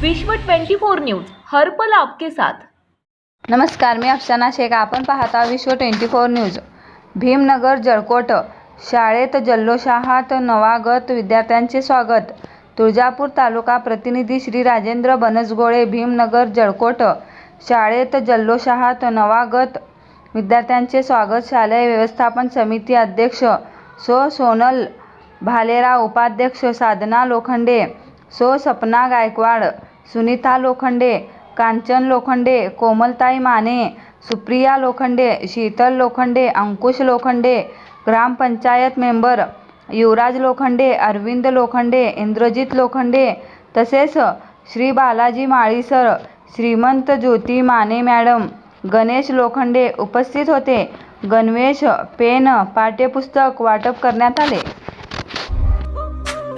विश्व 24 न्यूज हर्पल आपके साथ. नमस्कार मी अफसाना शेख. आपण पाहता Vishwa twenty four news. Bhimnagar Jalkot. शाळेत जल्लोषाहात नवागत विद्यार्थ्यांचे स्वागत. तुळजापूर तालुका प्रतिनिधी श्री राजेंद्र बनसगोळे भीमनगर जळकोट. शाळेत जल्लोषाहात नवागत विद्यार्थ्यांचे स्वागत. शालेय व्यवस्थापन समिती अध्यक्ष सो सोनल भालेराव उपाध्यक्ष साधना लोखंडे सो सपना गायकवाड. सुनीता लोखंडे कांचन लोखंडे कोमलताई माने सुप्रिया लोखंडे शीतल लोखंडे अंकुश लोखंडे ग्रामपंचायत मेंबर युवराज लोखंडे अरविंद लोखंडे इंद्रजित लोखंडे तसेच श्री बालाजी माळीसर श्रीमंत ज्योती माने मॅडम गणेश लोखंडे उपस्थित होते. गणवेश पेन पाठ्यपुस्तक वाटप करण्यात आले.